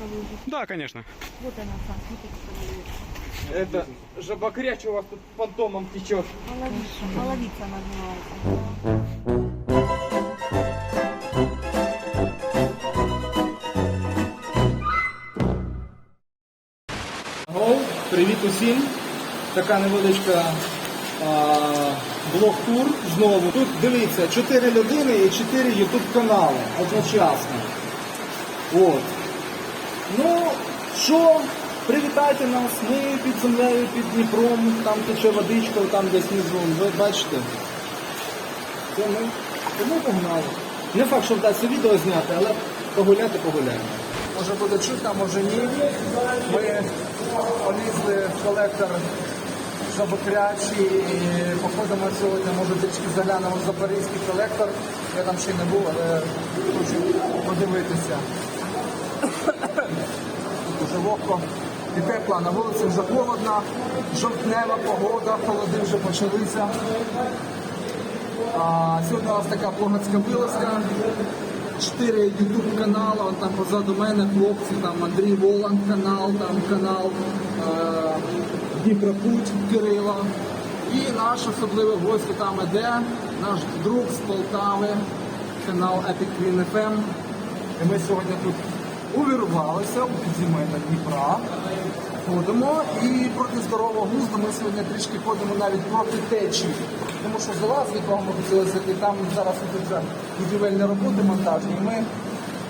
выложить. Да, конечно. Вот она сам, смотрите, Это жабокряч у вас тут фантомом течет. Половица, половица называется. Гол, привіт усім. Така невеличка а, блог-тур знову. Тут дивіться, 4 людини і 4 ютуб канали одночасно. От. Ну, що, привітайте нас, ми під землею, під Дніпром, там тече водичка, там десь внизу, ви бачите. Це ми, тому погнали. Не факт, що вдасться відео зняти, але погуляти погуляємо. Може буде чутно, може ні. Ми полізли в колектор Жабокрячі і походимо сьогодні, може трішки заглянемо в Запорізький колектор. Я там ще не був, але хочу подивитися. Дуже вогко і тепло, на вулиці вже холодно, жовтнева погода, холоди вже почалися. А, сьогодні у нас така блогерська вилазка. Чотири ютуб канали, там позаду мене хлопці, там Андрій Воланд канал, там канал е, Дніпропуть Кирила. І наш особливий гость там іде, наш друг з Полтави, канал Epic Queen FM. І ми сьогодні тут увірвалися у підземелля Дніпра. Ходимо і проти здорового глузду ми сьогодні трішки ходимо навіть проти течії. Тому що зала, з ми хотіли зайти, там зараз ведуться будівельні роботи монтажні. Ми,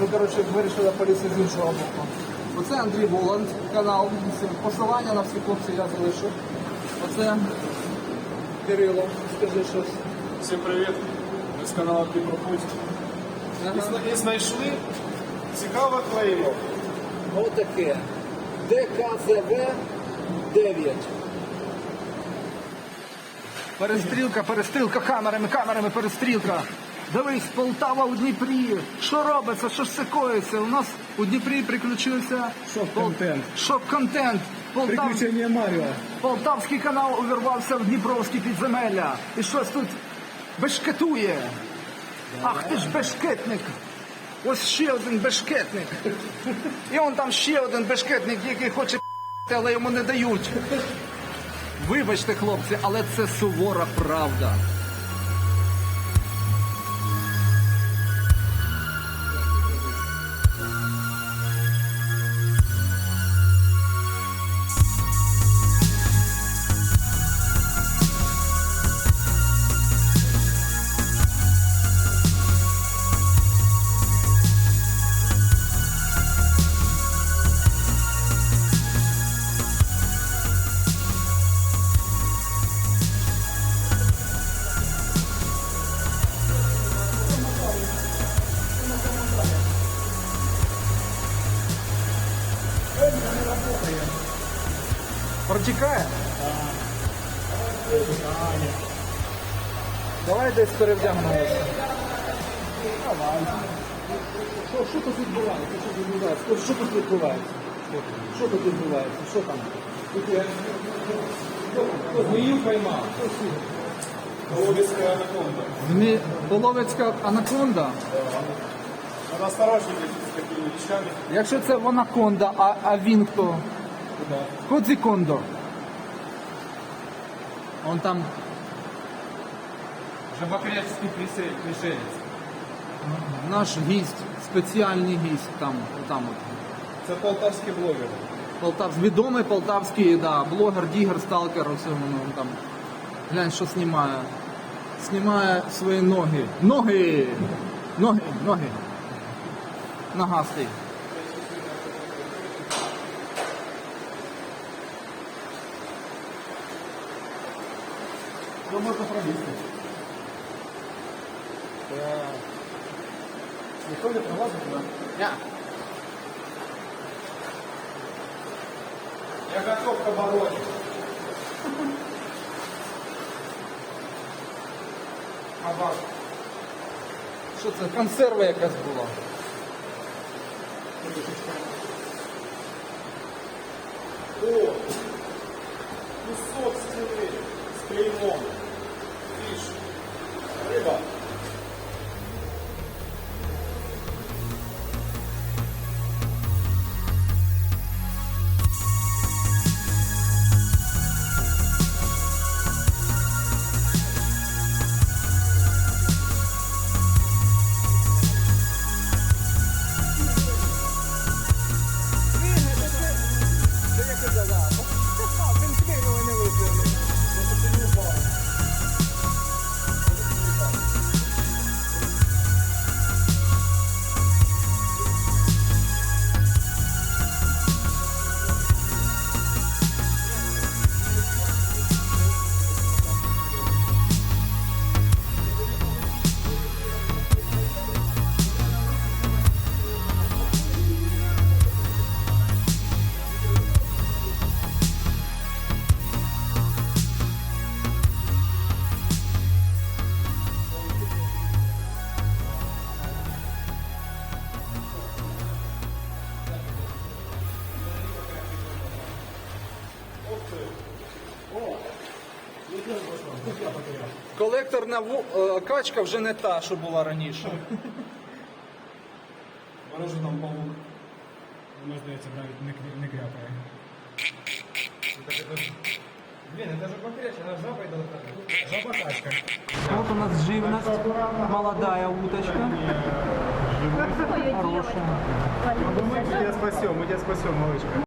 ми коротше, вирішили полізти з іншого боку. Оце Андрій Воланд, канал. Посилання на всі хлопці я залишу. Оце Кирило, скажи щось. Всім привіт! Ми з каналу Дніпропуть. І зна- І знайшли цікаве клеймо. Отаке. ДКЗВ 9. Перестрілка, перестрілка камерами, камерами, перестрілка. Дивись, Полтава у Дніпрі. Що робиться? Що ж це коїться? У нас у Дніпрі приключився Шок-контент. Шок-контент. Полтав... Маріо. Полтавський канал увірвався в Дніпровські підземелля. І щось тут бешкетує. Ах ти ж бешкетник. Ось ще один бешкетник. І он там ще один бешкетник, який хоче але йому не дають. Вибачте, хлопці, але це сувора правда. Перевдягнемося. Що, що тут відбувається? Що тут відбувається? Що тут відбувається? Що тут відбувається? Що там? Змію поймав. Половицька анаконда. Змі... Анаконда. Надо осторожнее с такими вещами. Якщо це анаконда, а, а він хто? Кодзікондо. Он там Жабокрячский пришелец. наш гість, спеціальний гість там, там от. Це полтавський блогер. Полтав, відомий полтавський да, блогер, дігер, сталкер, усе воно там. Глянь, що знімає. Знімає свої ноги. Ноги! Ноги, ноги. Нагастий. Ну, можна пролізти. Ніхто не пролазить туди? Я. Я готов к обороне. Кабак. Що це? Консерва якась була. О! Кусок стены с клеймом. Колекторна ву- е, качка вже не та, що була раніше. Ворожий там павук. Воно, здається, навіть не, крі- не кряпає. Блин, это же похрящ, она жабой должна быть. Жаба-качка. Вот у нас живность, молодая уточка. Хорошая. Мы тебя спасем, мы тебя спасем, малышка.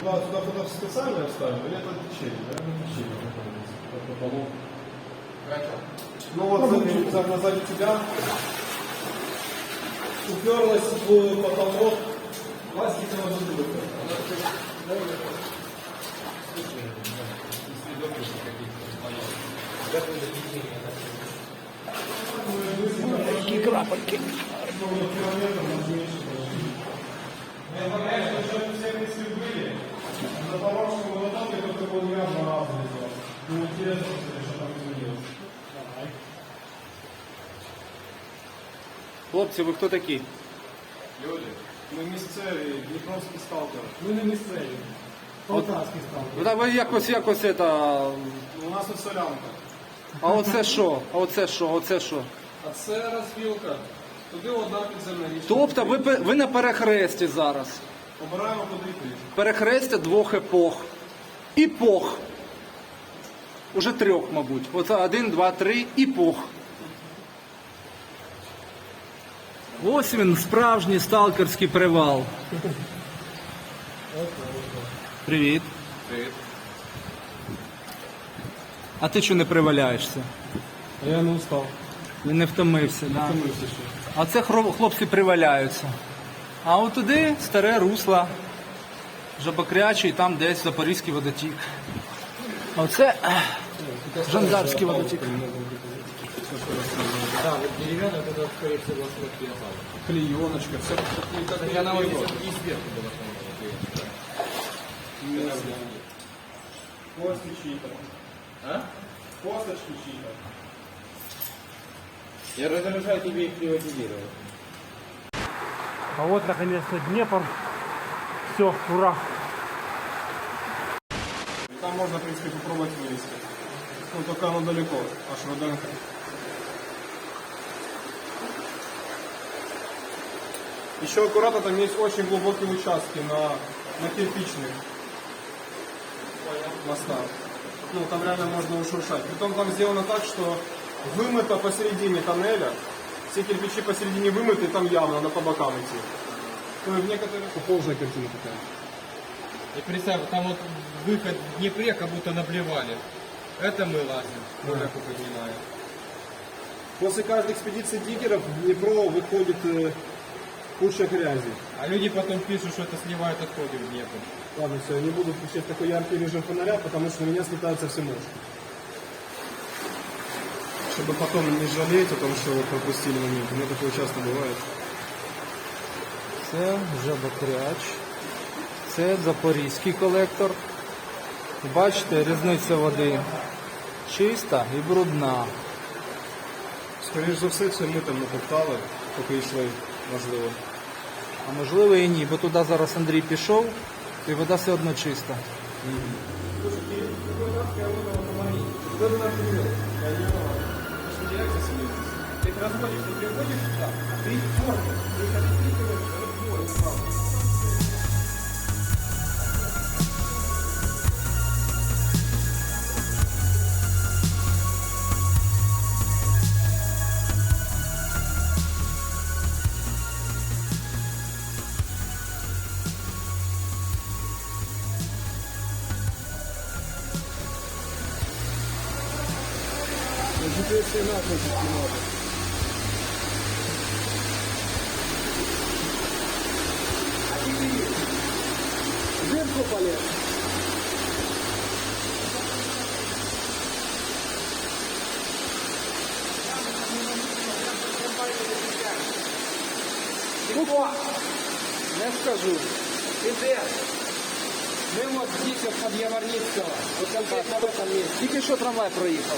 Туда, туда, куда специально оставим, или это течение? да? Это течение находится. Это потолок. Ну вот сзади, сзади, сзади тебя уперлась в потолок пластиковая бутылка. Она такая, да, вот это. Слушай, да, и следов еще каких-то стоят. Такие крапельки. Я знаю, что уже все мысли были. На Запорожском водотоке только был явно раз летел. Ну, интересно, что там изменилось. Хлопці, ви хто такі? Люди, ми місцеві, Дніпровські сталкери. Ми не місцеві. Полтавські сталкери. Ви, ви якось, якось это... У нас тут солянка. А оце що? А оце що? Оце що? А це розвілка. Туди одна підземна річка. Тобто ви, пе- ви на перехресті зараз. Обираємо куди йти. Перехрестя двох епох. Іпох. Уже трьох, мабуть. Оце один, два, три, іпох. Ось він, справжній сталкерський привал. Привіт. Привіт. А ти чого не приваляєшся? А я не устав. Не, не втомився, да? Втомився ще. А це хлопці приваляються. А от туди старе русло. Жабокрячий, там десь Запорізький водотік. А оце Жандарський водотік. Да, вот деревянная, вот это, скорее всего, все такі, Я на вот и сверху была Кости чьи-то. А? Косточки чьи-то. Я разрешаю тебе их приватизировать. А вот наконец-то Днепр. Все, ура. Можно, в принципе, попробовать вылезти. Ну, только оно далеко, аж Руденко. Еще аккуратно, там есть очень глубокие участки на, на кирпичных мостах. Ну, там реально можно ушуршать. Притом там сделано так, что вымыто посередине тоннеля, все кирпичи посередине вымыты, и там явно надо по бокам идти. Ну, и в некоторых... Похожая картина такая. И представь, там вот выход в Днепре как будто наблевали. Это мы лазим, Боляку поднимаем. После каждой экспедиции диггеров в Днепро выходит э, куча грязи. А люди потом пишут, что это сливают отходы в Днепр. Ладно, все, я не буду включать такой яркий режим фонаря, потому что на меня слетаются все мошки. Чтобы потом не жалеть о том, что вы пропустили момент. У меня такое часто бывает. Це Жабокряч. Це Запорізький колектор. Бачите, різниця води. Чиста і брудна. Скоріше за все, це ми там натоптали, поки йшли, можливо. А можливо і ні, бо туди зараз Андрій пішов, і вода все одно чиста. Ты их разводишь, ты приходишь сюда, ты их кормишь, ты их обеспечиваешь разбором. Не скажу. Иди. Мы вот здесь вот под Яворницкого. Вот конкретно в этом месте. Тільки що трамвай проїхав.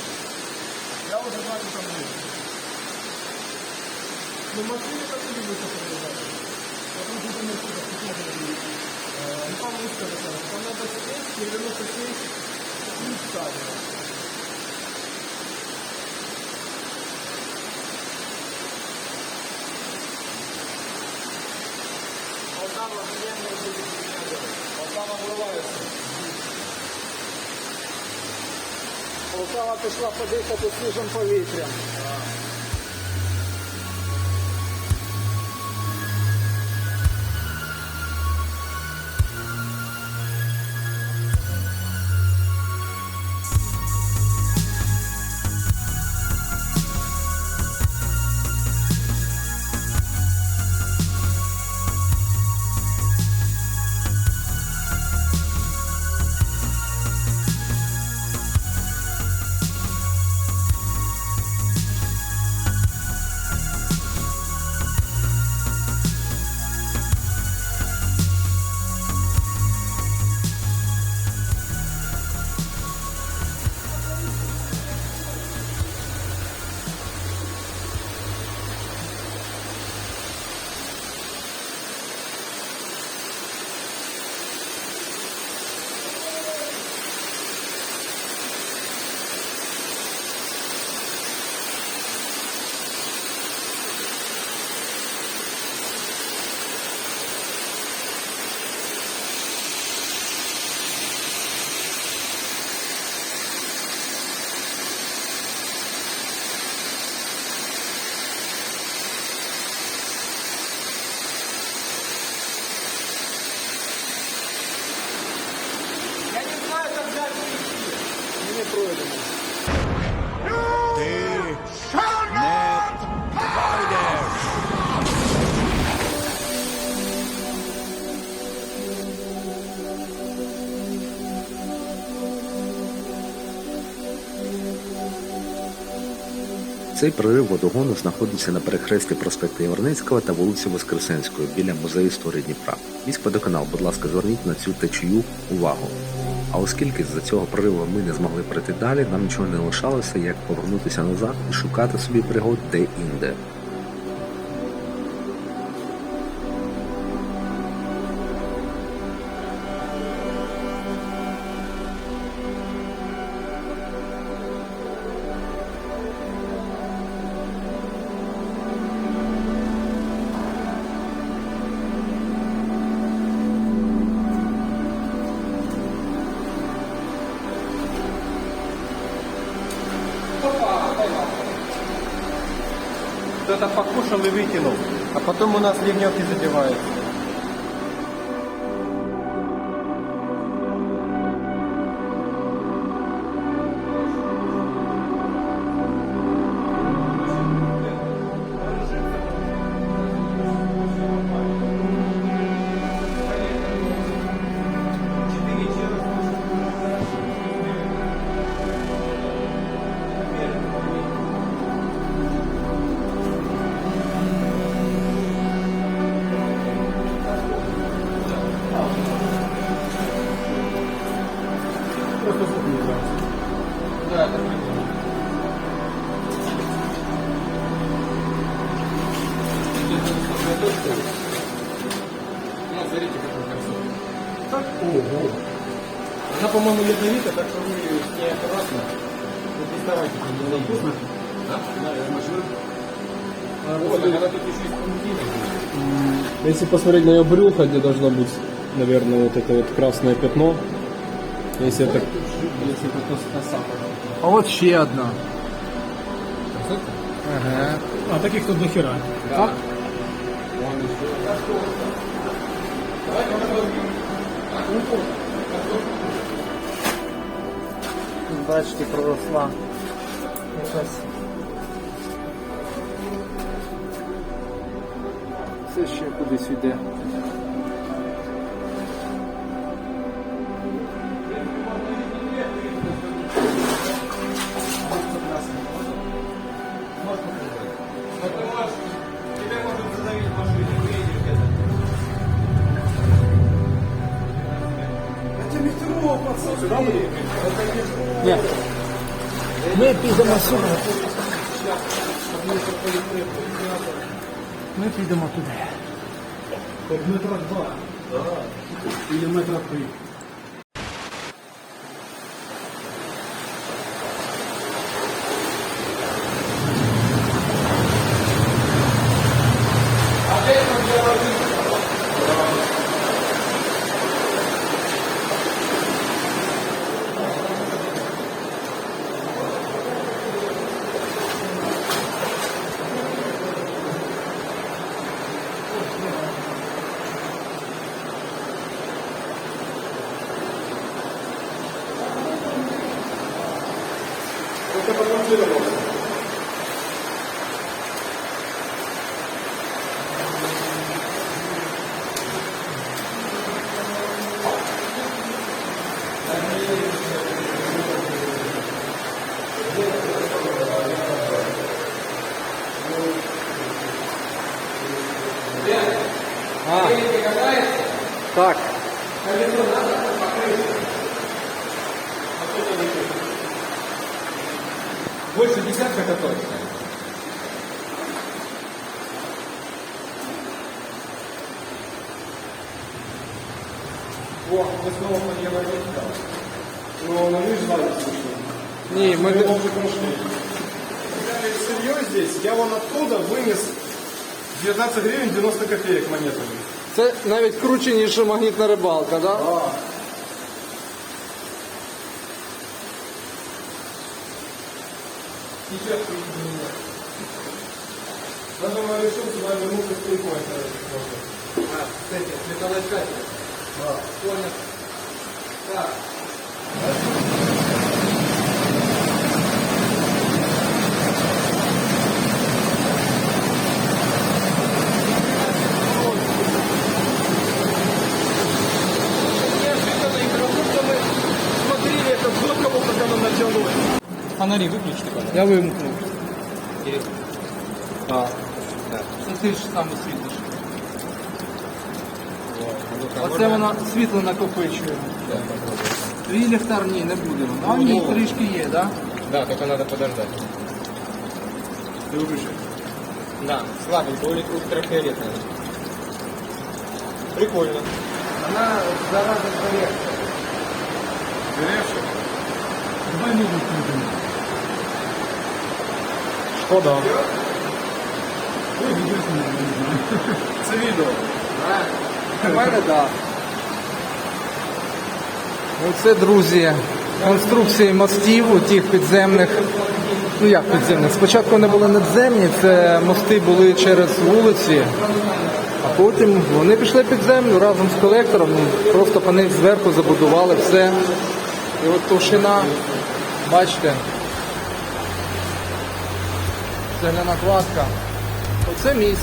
Я уже знаю, что там есть. Ну, машины как и любят это делать. Потому что это не всегда посмотрели. Ну, там узкая такая. Там надо сесть, перевернуться сесть и встать. Полтава вливається. Полтава пішла подихати свіжим повітрям. Цей прорив водогону знаходиться на перехресті проспекту Яворницького та вулиці Воскресенської біля музею історії Дніпра. Міськводоканал, будь ласка, зверніть на цю течію увагу. А оскільки з-за цього прориву ми не змогли пройти далі, нам нічого не лишалося, як повернутися назад і шукати собі пригод де-інде. У нас ливневки по-моему, так что вы с ней аккуратно. Не приставайте к ней. Вкусно? Да? Да, я смачно. Вот, она тут еще из паутины. Если посмотреть на ее брюхо, где должно быть, наверное, вот это вот красное пятно. Если это... Если это коса, А от ще одна. Ага. А таких тут дохера. Так? Бачите, проросла. Якась. Все ще кудись йде. Сюди. Ми підемо туди. Метра два. Или метра три. Больше десятка это точно. О, мы снова под Евровидение. Но на лыж сзади слышно. Ні, ми... Мы уже прошли. Взяли сырье здесь, я вон оттуда вынес 19 гривен 90 копеек монетами. Це навіть круче, ніж магнітна рибалка, так? Да? Сейчас поменяю. Даже я решил сюда вернуться с телефоном, короче, А, кстати, металлоискатель. Да. Понял. Так. Неожиданно, и как будто мы смотрели этот год, кого как оно началось. Фонари выключите, пожалуйста. Я вимкнув. А. Ну ти ж сам освітлиш. А Оце воно світло накопичує. Твій ліхтар ні, не будемо. Ну, а ні, трішки є, так? Да? Да, только надо подождать. Да, слабенько, ули- ультрафиолетовый. Прикольно. Вона зараза згорє. Давай не вимкнемо. Шкода. Це відео. У мене так. Оце, друзі, конструкції мостів у тих підземних. Ну як підземних? Спочатку вони були надземні, це мости були через вулиці, а потім вони пішли під землю разом з колектором. Просто по них зверху забудували все. І от товщина, бачите, цегляна кладка. Оце міст.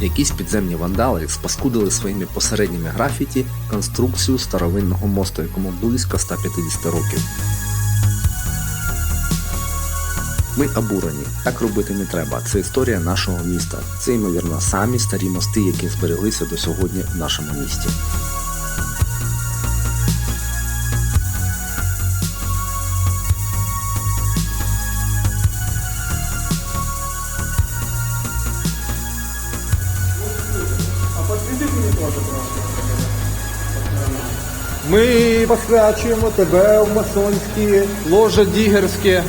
Якісь підземні вандали спаскудили своїми посередніми графіті конструкцію старовинного мосту, якому близько 150 років. Ми обурені. Так робити не треба. Це історія нашого міста. Це, ймовірно, самі старі мости, які збереглися до сьогодні в нашому місті. А подсветите мне тоже. Ми посвячуємо тебе в масонські ложа дігерське.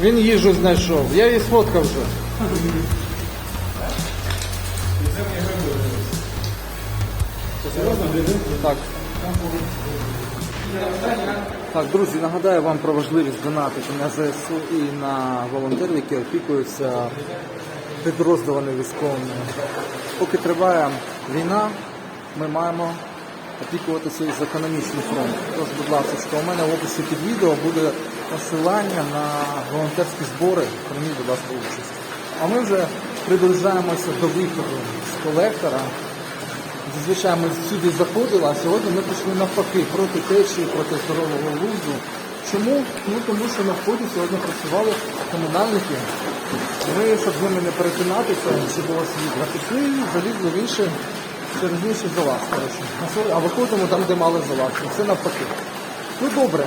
Він їжу знайшов. Я її сфоткав вже. Так. Так, друзі, нагадаю вам про важливість донатити на ЗСУ і на волонтерів, які опікуються підрозділами військовими. Поки триває війна, ми маємо опікуватися із економічним фронт. Тож, будь ласка, у мене в описі під відео буде посилання на волонтерські збори. Прийміть, будь ласка, участь. А ми вже приближаємося до виходу з колектора. Зазвичай ми сюди заходили, а сьогодні ми пішли навпаки проти течії, проти здорового глузду. Чому? Ну тому що на вході сьогодні працювали комунальники. Ми, щоб з ними не перетинатися, чи було світло, пішли залізли в інший, через за вас, коротше. А виходимо там, де мали залаз. Це навпаки. Ну добре,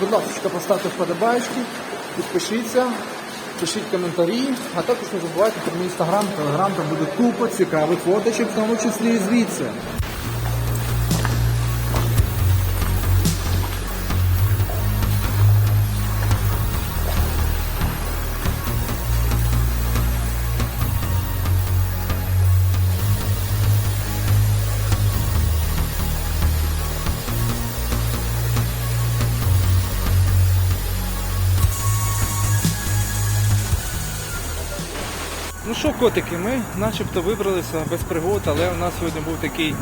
будь ласка, поставте вподобайки, підпишіться, пишіть коментарі, а також не забувайте про мій інстаграм, телеграм, там буде купа цікавих фоточок, в тому числі і звідси. Що, котики, ми начебто вибралися без пригод, але у нас сьогодні був такий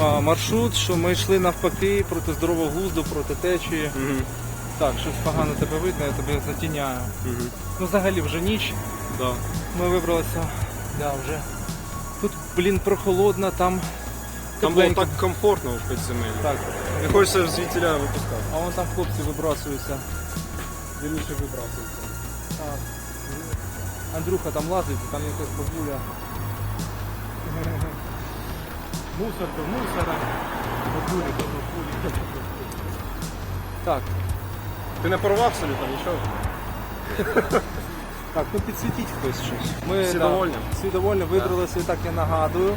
а, маршрут, що ми йшли навпаки проти здорового глузду, проти течії. Так, щось погано тебе видно, я тебе затіняю. Ну взагалі вже ніч. Да. Ми вибралися. Да, вже. Тут, блін, прохолодно, там. Там було так комфортно в підземелі. Так. Не хочеться звідтіля випускати. А вон там хлопці вибрасуються. Вірніше вибрасується. Так. Андрюха там лазить, там якась бабуля. Мусор до мусора. Бабуля до бабулі. Так, Ти не порвався ли там нічого? так, ну підсвітіть хтось щось. Ми Всі да, довольні? Всі довольні, вибралися, так я нагадую.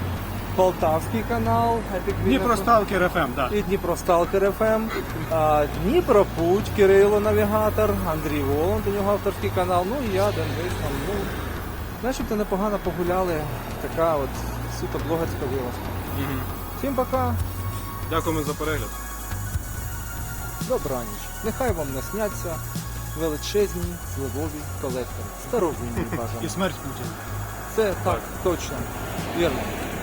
Полтавський канал, Epic Winner Дніпросталкер ФМ, так. і Дніпросталкер ФМ, а, Дніпропуть, Кирило Навігатор, Андрій Воланд, у нього авторський канал, ну і я, Ден Вейсман. Ну, начебто непогано погуляли. Така от суто блогерська вилазка. Всім пока, Дякуємо за перегляд. добраніч. Нехай вам насняться величезні зливові колектори. Старовинні бажання. І смерть Путіна. Це так, точно. Вірно.